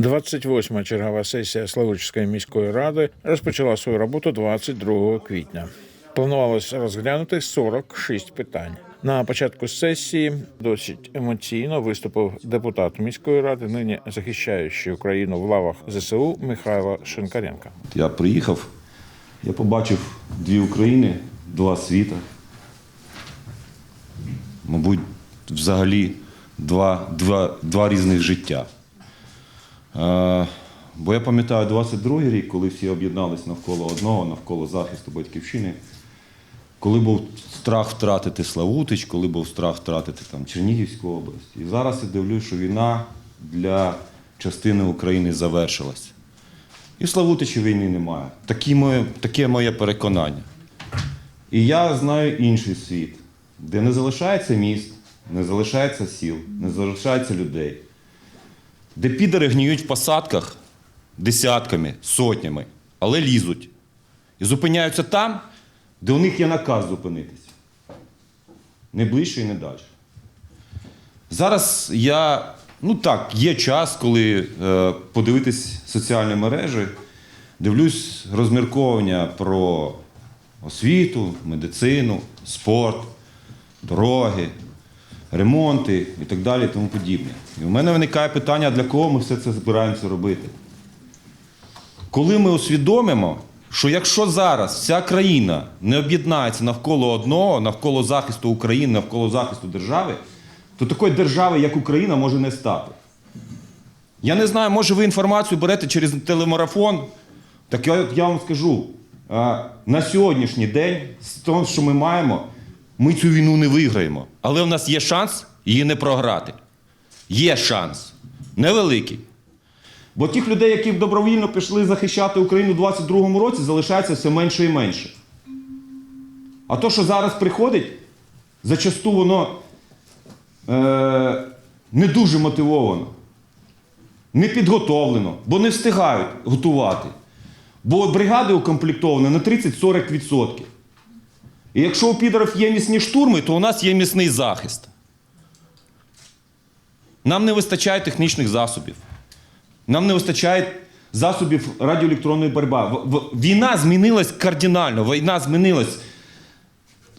28-ма чергова сесія Славутської міської ради розпочала свою роботу 22 квітня. Планувалось розглянути 46 питань. На початку сесії досить емоційно виступив депутат міської ради, нині захищаючий Україну в лавах ЗСУ Михайло Шинкаренко. Я приїхав, я побачив дві України, два світа. Мабуть, взагалі два, два, два різних життя. Е, бо я пам'ятаю 22-й рік, коли всі об'єднались навколо одного, навколо захисту батьківщини. Коли був страх втратити Славутич, коли був страх втратити там, Чернігівську область. І зараз я дивлюсь, що війна для частини України завершилась. І в Славутичі війни немає. Такі моє, таке моє переконання. І я знаю інший світ, де не залишається міст, не залишається сіл, не залишається людей, де підари гніють в посадках десятками, сотнями, але лізуть. І зупиняються там, де у них є наказ зупинитися. Не ближче і не далі. Зараз я, ну так, є час, коли е, подивитись соціальні мережі, дивлюсь розмірковання про освіту, медицину, спорт, дороги, ремонти і так далі і тому подібне. І в мене виникає питання, для кого ми все це збираємося робити? Коли ми усвідомимо, що якщо зараз вся країна не об'єднається навколо одного, навколо захисту України, навколо захисту держави, то такої держави, як Україна, може не стати. Я не знаю, може ви інформацію берете через телемарафон. Так я, я вам скажу, на сьогоднішній день, з того, що ми маємо, ми цю війну не виграємо. Але в нас є шанс її не програти. Є шанс. Невеликий. Бо тих людей, які добровільно пішли захищати Україну у 22-му році, залишається все менше і менше. А то, що зараз приходить, зачасту воно е, не дуже мотивовано, не підготовлено, бо не встигають готувати. Бо бригади укомплектовані на 30-40%. І якщо у підерів є місні штурми, то у нас є місний захист. Нам не вистачає технічних засобів. Нам не вистачає засобів радіоелектронної боротьби. Війна змінилась кардинально, війна змінилась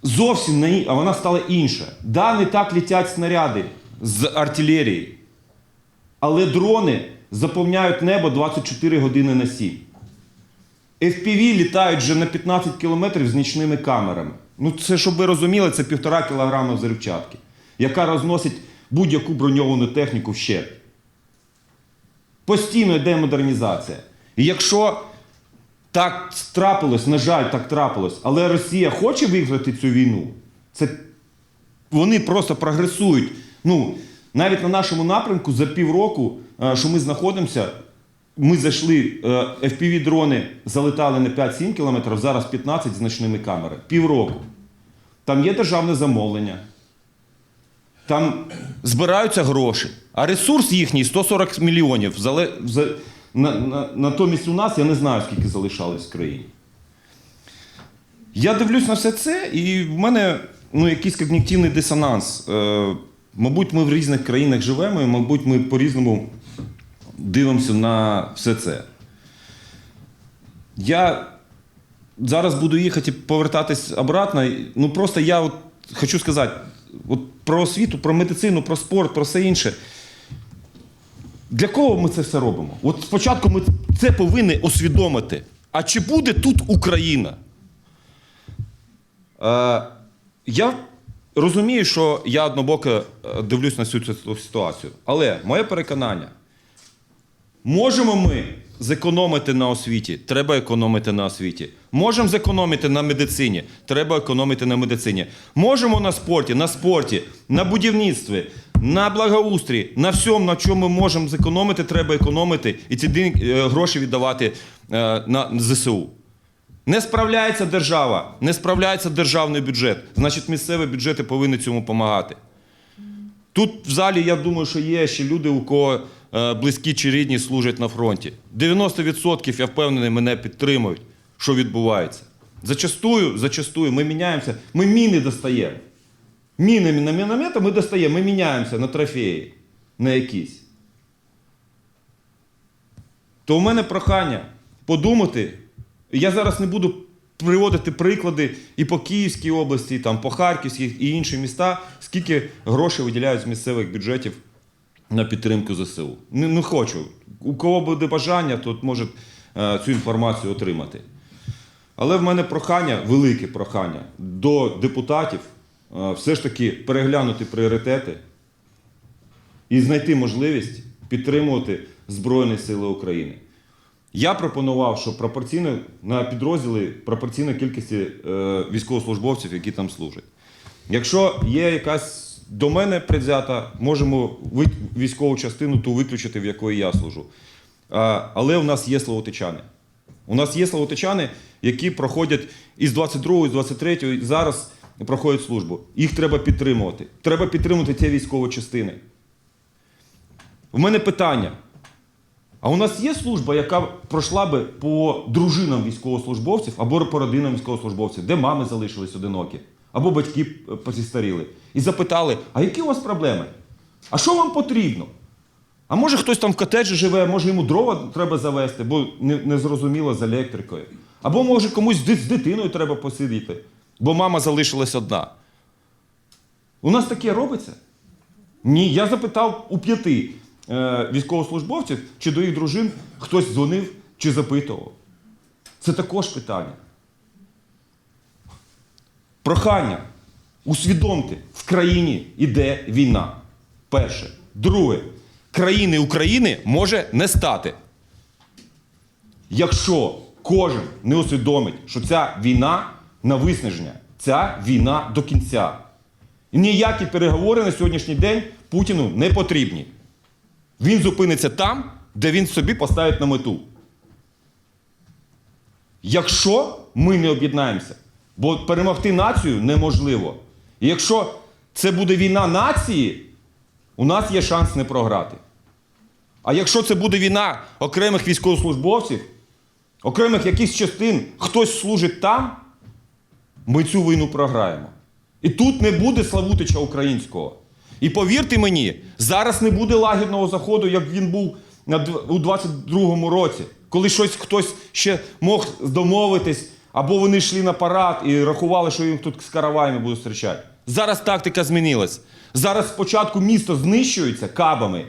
зовсім ін- а вона стала інша. Да, не так літять снаряди з артилерії, але дрони заповняють небо 24 години на 7. FPV літають вже на 15 кілометрів з нічними камерами. Ну, це, щоб ви розуміли, це півтора кілограма взривчатки, яка розносить будь-яку броньовану техніку вщент. Постійно йде модернізація. І якщо так трапилось, на жаль, так трапилось, але Росія хоче виграти цю війну, це вони просто прогресують. Ну, навіть на нашому напрямку за півроку, е, що ми знаходимося, ми зайшли, е, FPV-дрони залетали на 5-7 кілометрів, зараз 15 з ночними камерами. Півроку. Там є державне замовлення. Там збираються гроші, а ресурс їхній 140 мільйонів. Натомість у нас я не знаю, скільки залишалось в країні. Я дивлюсь на все це, і в мене ну, якийсь когнітивний дисонанс. Е, мабуть, ми в різних країнах живемо, і, мабуть, ми по-різному дивимося на все це. Я зараз буду їхати повертатись обратно. Ну просто я от хочу сказати от про освіту, про медицину, про спорт, про все інше. Для кого ми це все робимо? От спочатку ми це повинні усвідомити. А чи буде тут Україна? Е, я розумію, що я однобоко е, дивлюсь на цю ситуацію. Але моє переконання, можемо ми зекономити на освіті, треба економити на освіті. Можемо зекономити на медицині, треба економити на медицині. Можемо на спорті, на спорті, на будівництві, на благоустрій, на всьому, на чому ми можемо зекономити, треба економити і ці е, гроші віддавати е, на ЗСУ. Не справляється держава, не справляється державний бюджет. Значить, місцеві бюджети повинні цьому допомагати. Тут в залі, я думаю, що є ще люди, у кого близькі чи рідні служать на фронті. 90% я впевнений, мене підтримують, що відбувається. Зачастую, зачастую ми міняємося, ми міни достаємо. Міни на міномети ми достаємо, ми міняємося на трофеї, на якісь. То у мене прохання подумати. Я зараз не буду приводити приклади і по Київській області, і там по Харківській і інші міста, скільки грошей виділяють з місцевих бюджетів на підтримку ЗСУ. Не, не хочу. У кого буде бажання, тот може е, цю інформацію отримати. Але в мене прохання, велике прохання до депутатів е, все ж таки переглянути пріоритети і знайти можливість підтримувати Збройні Сили України. Я пропонував, що пропорційно на підрозділи пропорційна кількості е, військовослужбовців, які там служать. Якщо є якась до мене предвзята, можемо військову частину ту виключити, в якої я служу. Але у нас є словотичани. У нас є словотичани, які проходять із 22-го, із 23-го, і зараз проходять службу. Їх треба підтримувати. Треба підтримувати ті військові частини. В мене питання. А у нас є служба, яка пройшла би по дружинам військовослужбовців або по родинам військовослужбовців, де мами залишились одинокі, або батьки е, позістаріли. І запитали: а які у вас проблеми? А що вам потрібно? А може хтось там в котеджі живе, може йому дрова треба завести, бо не, не з електрикою. Або може комусь з дитиною треба посидіти, бо мама залишилась одна. У нас таке робиться? Ні, я запитав у п'яти е, військовослужбовців, чи до їх дружин хтось дзвонив чи запитував. Це також питання. Прохання. Усвідомте, в країні йде війна. Перше. Друге, країни України може не стати. Якщо кожен не усвідомить, що ця війна на виснаження, ця війна до кінця. Ніякі переговори на сьогоднішній день Путіну не потрібні. Він зупиниться там, де він собі поставить на мету. Якщо ми не об'єднаємося, бо перемогти націю неможливо. І якщо це буде війна нації, у нас є шанс не програти. А якщо це буде війна окремих військовослужбовців, окремих якихось частин, хтось служить там, ми цю війну програємо. І тут не буде Славутича українського. І повірте мені, зараз не буде лагідного заходу, як він був у 22-му році, коли щось хтось ще мог домовитись, або вони йшли на парад і рахували, що їм тут з караваями будуть зустрічати. Зараз тактика змінилась. Зараз спочатку місто знищується кабами.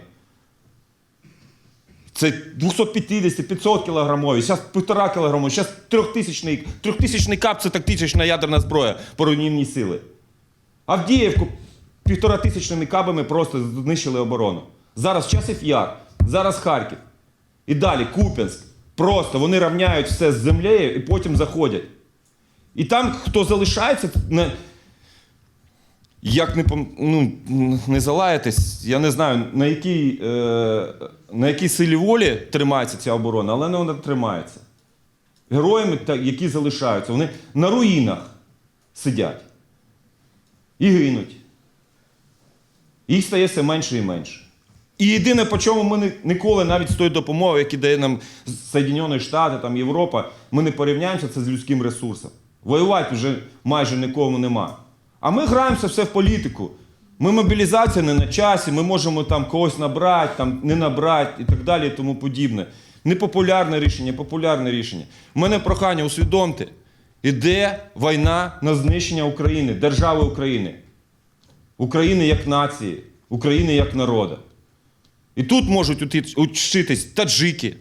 Це 250-500 кілограмові, зараз півтора кілограмові, зараз трьохтисячний, трьохтисячний кап це тактична ядерна зброя по сили. Авдіївку півтора тисячними кабами просто знищили оборону. Зараз часів Яр, зараз Харків. І далі Куп'янськ. Просто вони рівняють все з землею і потім заходять. І там, хто залишається, не, як не, ну, не залаєтесь, я не знаю, на якій, е, на якій силі волі тримається ця оборона, але вона тримається. Героями, які залишаються, вони на руїнах сидять і гинуть. Їх стає все менше і менше. І єдине, по чому ми ні- ніколи навіть з тої допомоги, які дає нам Соєдинені Штати, там, Європа, ми не порівняємося це з людським ресурсом. Воювати вже майже нікому нема. А ми граємося все в політику. Ми мобілізація не на часі, ми можемо там когось набрати, там, не набрати і так далі, і тому подібне. Непопулярне рішення, популярне рішення. У мене прохання, усвідомте, іде війна на знищення України, держави України. України як нації, України як народу. І тут можуть учитись таджики,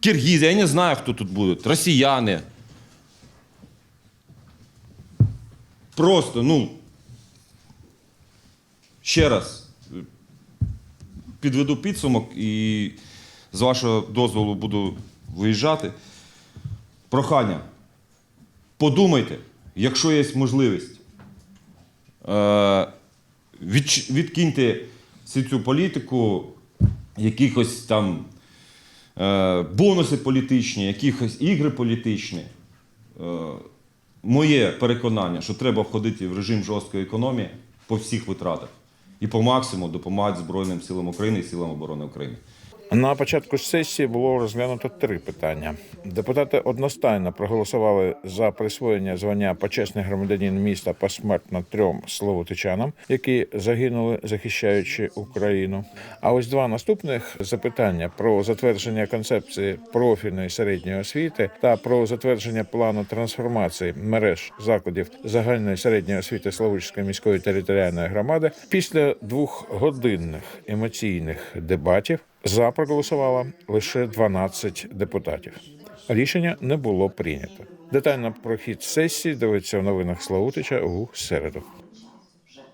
киргізи, я не знаю, хто тут будуть, росіяни. Просто, ну, ще раз підведу підсумок і з вашого дозволу буду виїжджати. Прохання. Подумайте, якщо є можливість, е, відкиньте всю цю політику, якихось там е, бонуси політичні, якихось ігри політичні. Е, моє переконання, що треба входити в режим жорсткої економії по всіх витратах і по максимуму допомагати Збройним силам України і силам оборони України. На початку сесії було розглянуто три питання. Депутати одностайно проголосували за присвоєння звання почесний громадянин міста посмертно трьом словотичанам, які загинули, захищаючи Україну. А ось два наступних запитання про затвердження концепції профільної середньої освіти та про затвердження плану трансформації мереж закладів загальної середньої освіти Славутської міської територіальної громади після двохгодинних емоційних дебатів за проголосувало лише 12 депутатів. Рішення не було прийнято. Детально про хід сесії дивиться в новинах Славутича у середу.